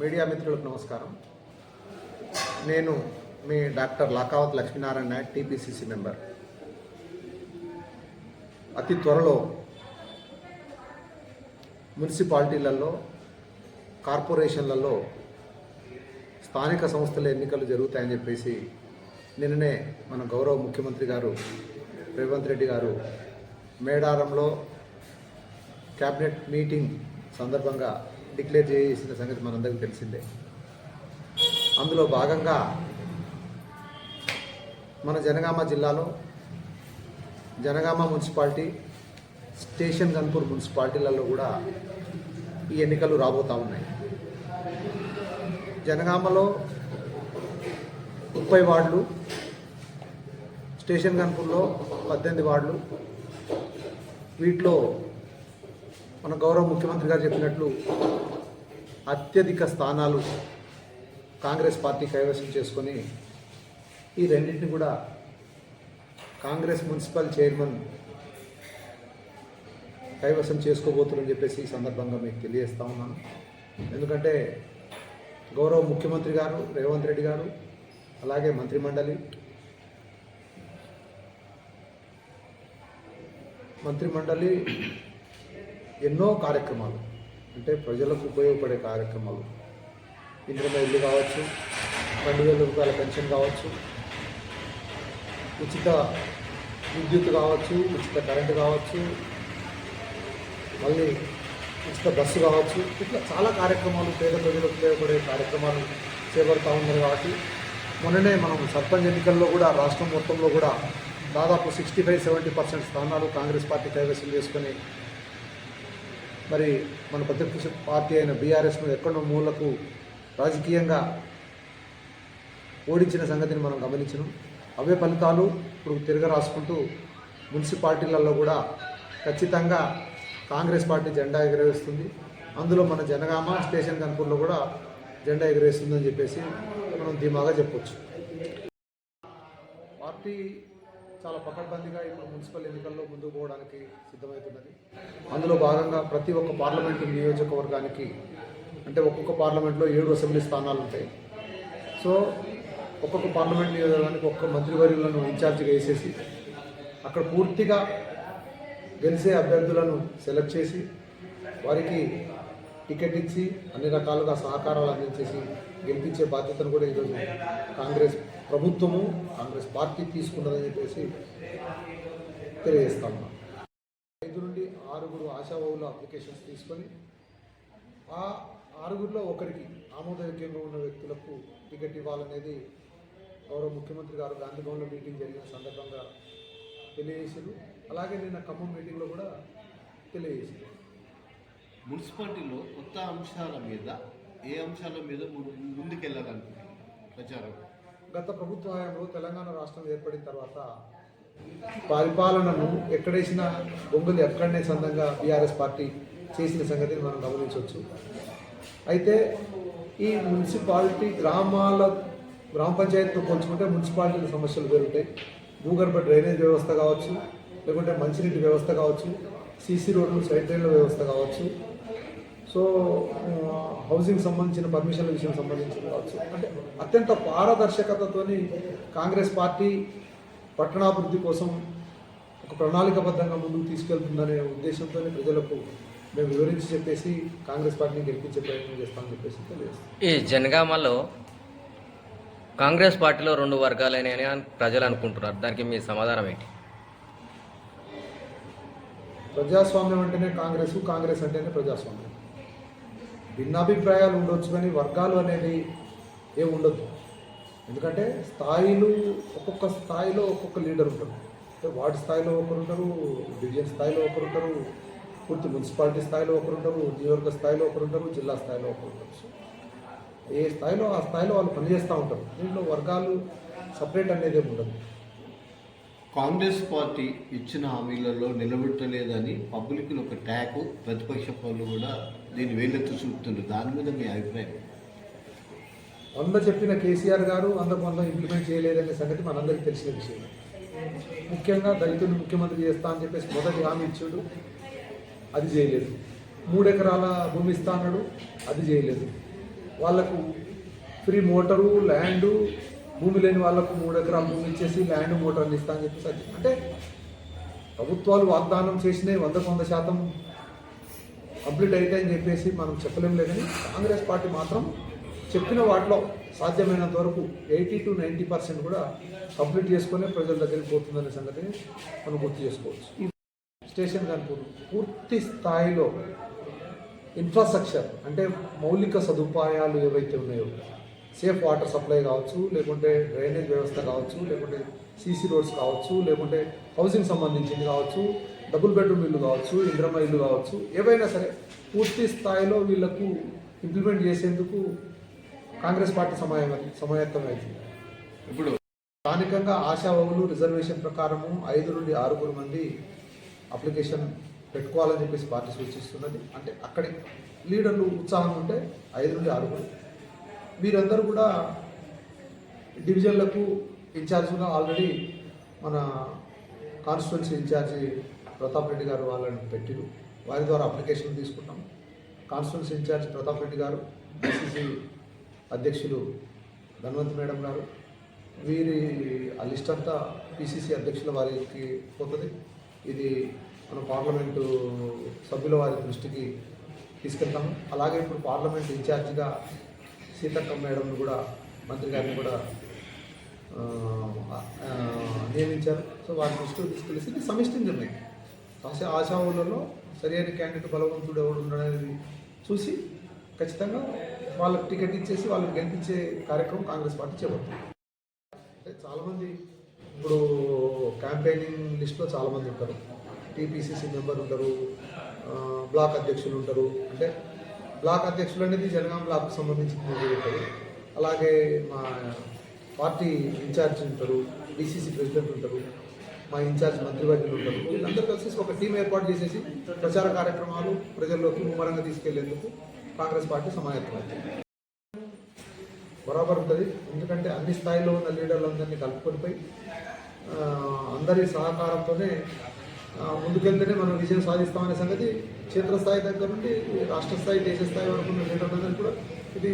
Media మిత్రులకు నమస్కారం. నేను మీ doctor Lakavath Lakshminarayana Naik TPCC member. అతి త్వరలో మున్సిపాలిటీలలో కార్పొరేషన్లలో స్థానిక సంస్థల ఎన్నికలు జరుగుతాయని చెప్పేసి నిన్ననే మన గౌరవ ముఖ్యమంత్రి గారు రేవంత్ రెడ్డి గారు మేడారంలో క్యాబినెట్ మీటింగ్ సందర్భంగా డిక్లేర్ చేసిన సంగతి మనందరికీ తెలిసిందే. అందులో భాగంగా మన జనగామ జిల్లాలో జనగామ మున్సిపాలిటీ స్టేషన్ గన్పూర్ మున్సిపాలిటీలలో కూడా ఈ ఎన్నికలు రాబోతూ ఉన్నాయి. జనగామలో ముప్పై వార్డులు స్టేషన్ గన్పూర్లో పద్దెనిమిది వార్డులు వీటిలో మన గౌరవ ముఖ్యమంత్రి గారు చెప్పినట్లు అత్యధిక స్థానాలు కాంగ్రెస్ పార్టీ కైవసం చేసుకొని ఈ రెండింటిని కూడా కాంగ్రెస్ మున్సిపల్ చైర్మన్ కైవసం చేసుకోబోతున్నారని చెప్పేసి ఈ సందర్భంగా మీకు తెలియజేస్తా ఉన్నాను. ఎందుకంటే గౌరవ ముఖ్యమంత్రి గారు రేవంత్ రెడ్డి గారు అలాగే మంత్రిమండలి మంత్రిమండలి ఎన్నో కార్యక్రమాలు. అంటే ప్రజలకు ఉపయోగపడే కార్యక్రమాలు. ఇంద్రమ ఇల్లు కావచ్చు రెండు వేల రూపాయల పెన్షన్ కావచ్చు ఉచిత విద్యుత్ కావచ్చు ఉచిత కరెంటు కావచ్చు మళ్ళీ ఉచిత బస్సు కావచ్చు. ఇట్లా చాలా కార్యక్రమాలు పేద ప్రజలకు ఉపయోగపడే కార్యక్రమాలు చేపడతా ఉన్నారు కాబట్టి మొన్ననే మనం సర్పంచ్ ఎన్నికల్లో కూడా రాష్ట్రం మొత్తంలో కూడా దాదాపు సిక్స్టీ ఫైవ్ సెవెంటీ పర్సెంట్ స్థానాలు కాంగ్రెస్ పార్టీ కైవసం చేసుకొని మరి మన ప్రతిపక్ష పార్టీ అయిన బీఆర్ఎస్ను ఎక్కడో మూలకు రాజకీయంగా ఓడించిన సంగతిని మనం గమనించినాం. అవే ఫలితాలు ఇప్పుడు తిరగ రాసుకుంటూ మున్సిపాలిటీలలో కూడా ఖచ్చితంగా కాంగ్రెస్ పార్టీ జెండా ఎగరవేస్తుంది అందులో మన జనగామ స్టేషన్ కనుకూర్లో కూడా జెండా ఎగరేస్తుందని చెప్పేసి మనం ధీమాగా చెప్పొచ్చు. పార్టీ చాలా పకడ్బందీగా ఇప్పుడు మున్సిపల్ ఎన్నికల్లో ముందుకు పోవడానికి సిద్ధమవుతున్నది. అందులో భాగంగా ప్రతి ఒక్క పార్లమెంటు నియోజకవర్గానికి అంటే ఒక్కొక్క పార్లమెంట్లో ఏడు అసెంబ్లీ స్థానాలు ఉంటాయి. సో ఒక్కొక్క పార్లమెంట్ నియోజకవర్గానికి ఒక్కొక్క మంత్రివర్యులను ఇన్ఛార్జిగా వేసేసి అక్కడ పూర్తిగా గెలిచే అభ్యర్థులను సెలెక్ట్ చేసి వారికి టికెట్ ఇచ్చి అన్ని రకాలుగా సహకారాలు అందించేసి గెలిపించే బాధ్యతను కూడా ఈరోజు కాంగ్రెస్ ప్రభుత్వము కాంగ్రెస్ పార్టీ తీసుకున్నదని చెప్పేసి తెలియజేస్తా ఐదు నుండి ఆరుగురు ఆశావాహుల అప్లికేషన్స్ తీసుకొని ఆ ఆరుగురిలో ఒకరికి ఆమోదయోగ్యంగా ఉన్న వ్యక్తులకు టికెట్ ఇవ్వాలనేది గౌరవ ముఖ్యమంత్రి గారు గాంధీభవన్లో మీటింగ్ జరిగిన సందర్భంగా తెలియజేశారు. అలాగే నిన్న ఖమ్మం మీటింగ్లో కూడా తెలియజేశారు. మున్సిపాలిటీలో కొత్త అంశాల మీద ఏ అంశాల మీద ముందుకెళ్ళాలనుకుంటున్నారు? ప్రచారం. గత ప్రభుత్వ హయాంలో తెలంగాణ రాష్ట్రం ఏర్పడిన తర్వాత పరిపాలనను ఎక్కడేసిన బొంగులు ఎక్కడనే సందంగా బీఆర్ఎస్ పార్టీ చేసిన సంగతిని మనం గమనించవచ్చు. అయితే ఈ మున్సిపాలిటీ గ్రామాల గ్రామ పంచాయతీతో పోల్చుకుంటే మున్సిపాలిటీల సమస్యలు పెరుగుతాయి భూగర్భ డ్రైనేజ్ వ్యవస్థ కావచ్చు లేకుంటే మంచినీటి వ్యవస్థ కావచ్చు సీసీ రోడ్లు సైడ్ రైళ్ళ వ్యవస్థ కావచ్చు సో హౌసింగ్ సంబంధించిన పర్మిషన్ల విషయం సంబంధించిన కావచ్చు. అంటే అత్యంత పారదర్శకతతోని కాంగ్రెస్ పార్టీ పట్టణాభివృద్ధి కోసం ఒక ప్రణాళికబద్ధంగా ముందుకు తీసుకెళ్తుందనే ఉద్దేశంతో ప్రజలకు మేము వివరించి చెప్పేసి కాంగ్రెస్ పార్టీని గెలిపించే ప్రయత్నం చేస్తామని చెప్పేసి తెలియజేస్తాం. ఈ జనగామలో కాంగ్రెస్ పార్టీలో రెండు వర్గాలని అని ప్రజలు అనుకుంటున్నారు. దానికి మీ సమాధానం ఏంటి? ప్రజాస్వామ్యం అంటేనే కాంగ్రెస్ కాంగ్రెస్ అంటేనే ప్రజాస్వామ్యం. భిన్నాభిప్రాయాలు ఉండొచ్చు కానీ వర్గాలు అనేది ఏ ఉండదు ఎందుకంటే స్థాయిలు ఒక్కొక్క స్థాయిలో ఒక్కొక్క లీడర్ ఉంటారు. అంటే వార్డు స్థాయిలో ఒకరు ఉంటారు డివిజన్ స్థాయిలో ఒకరు ఉంటారు పూర్తి మున్సిపాలిటీ స్థాయిలో ఒకరు ఉంటారు నియోజక స్థాయిలో ఒకరు ఉంటారు జిల్లా స్థాయిలో ఒకరు ఉంటారు. ఏ స్థాయిలో ఆ స్థాయిలో వాళ్ళు పనిచేస్తూ ఉంటారు. దీంట్లో వర్గాలు సపరేట్ అనేది ఉండదు. కాంగ్రెస్ పార్టీ ఇచ్చిన హామీలలో నిలబెట్టలేదని పబ్లిక్లో ఒక ట్యాక్ ప్రతిపక్ష పనులు కూడా దీన్ని వేలెత్తు చూపుతుంది. దాని మీద మీ అభిప్రాయం? వంద చెప్పిన కేసీఆర్ గారు వంద వంద ఇంప్లిమెంట్ చేయలేదనే సంగతి మనందరికీ తెలిసిన విషయం. ముఖ్యంగా దళితులు ముఖ్యమంత్రి చేస్తా అని చెప్పేసి మొదటి హామీ ఇచ్చాడు. అది చేయలేదు. మూడెకరాల భూమి ఇస్తా అన్నాడు. అది చేయలేదు. వాళ్ళకు ఫ్రీ మోటారు ల్యాండు భూమి లేని వాళ్ళకు మూడు ఎకరాల భూమి ఇచ్చేసి ల్యాండ్ మోటార్లు ఇస్తా అని చెప్పేసి అంటే ప్రభుత్వాలు వాగ్దానం చేసినవి వందకు వంద శాతం కంప్లీట్ అవుతాయని చెప్పేసి మనం చెప్పలేం లేదని కాంగ్రెస్ పార్టీ మాత్రం చెప్పిన వాటిలో సాధ్యమైనంత వరకు ఎయిటీ టు నైంటీ పర్సెంట్ కూడా కంప్లీట్ చేసుకునే ప్రజల దగ్గరికి పోతుందనే సంగతిని మనం గుర్తు చేసుకోవచ్చు. ఈ స్టేషన్ కానీ పూర్తి స్థాయిలో ఇన్ఫ్రాస్ట్రక్చర్ అంటే మౌలిక సదుపాయాలు ఏవైతే ఉన్నాయో సేఫ్ వాటర్ సప్లై కావచ్చు లేకుంటే డ్రైనేజ్ వ్యవస్థ కావచ్చు లేకుంటే సీసీ రోడ్స్ కావచ్చు లేకుంటే హౌసింగ్ సంబంధించింది కావచ్చు డబుల్ బెడ్రూమ్ ఇల్లు కావచ్చు ఇంద్రమ్మ ఇల్లు కావచ్చు ఏవైనా సరే పూర్తి స్థాయిలో వీళ్ళకు ఇంప్లిమెంట్ చేసేందుకు కాంగ్రెస్ పార్టీ సమాయం సమాయత్తమైంది ఇప్పుడు స్థానికంగా ఆశావహులు రిజర్వేషన్ ప్రకారము ఐదు నుండి ఆరుగురు మంది అప్లికేషన్ పెట్టుకోవాలని చెప్పేసి పార్టీ సూచిస్తున్నది. అంటే అక్కడి లీడర్లు ఉత్సాహం ఉంటే ఐదు నుండి ఆరుగురు. వీరందరూ కూడా డివిజన్లకు ఇన్ఛార్జ్గా ఆల్రెడీ మన కాన్స్టిట్యున్సీ ఇన్ఛార్జి ప్రతాప్ రెడ్డి గారు వాళ్ళని పెట్టిరు. వారి ద్వారా అప్లికేషన్ తీసుకుంటాం కాన్స్టిట్యున్సీ ఇన్ఛార్జ్ ప్రతాప్ రెడ్డి గారు ఐసీసీ అధ్యక్షులు ధన్వంత్ మేడం గారు వీరి ఆ లిస్ట్ అంతా పిసిసి అధ్యక్షుల వారికి పోతుంది. ఇది మన పార్లమెంటు సభ్యుల వారి దృష్టికి తీసుకెళ్తాము. అలాగే ఇప్పుడు పార్లమెంట్ ఇన్ఛార్జిగా సీతక్క మేడంను కూడా మంత్రి గారిని కూడా నియమించారు. సో వారి దృష్టికి తీసుకెళ్ళేసి ఇది సమిష్టి నిర్ణయం. ఆశా ఆశావులలో సరైన క్యాండిడేట్ బలవంతుడు ఎవడు ఉండనేది చూసి ఖచ్చితంగా వాళ్ళకి టికెట్ ఇచ్చేసి వాళ్ళని గెలిపించే కార్యక్రమం కాంగ్రెస్ పార్టీ చేపడుతుంది. అంటే చాలామంది ఇప్పుడు క్యాంపెయినింగ్ లిస్ట్లో చాలామంది ఉంటారు. టీపీసీసీ మెంబర్ ఉంటారు బ్లాక్ అధ్యక్షులు ఉంటారు. అంటే బ్లాక్ అధ్యక్షులు అనేది జనగాం బ్లాక్కి సంబంధించిన అలాగే మా పార్టీ ఇన్ఛార్జ్ ఉంటారు డీసీసీ ప్రెసిడెంట్ ఉంటారు మా ఇన్ఛార్జ్ మంత్రివర్యులు ఉంటారు. వీళ్ళందరూ కలిసి ఒక టీం ఏర్పాటు చేసేసి ప్రచార కార్యక్రమాలు ప్రజల్లోకి ముమ్మరంగా తీసుకెళ్ళేందుకు కాంగ్రెస్ పార్టీ సమాయత్తమైంది బరాబర్ ఉంటుంది. ఎందుకంటే అన్ని స్థాయిలో ఉన్న లీడర్లందరినీ కలుపుకొనిపోయి అందరి సహకారంతోనే ముందుకెళ్తేనే మనం విజయం సాధిస్తామనే సంగతి క్షేత్రస్థాయి దగ్గర నుండి రాష్ట్ర స్థాయి దేశ స్థాయి వరకు ఉన్న కూడా ఇది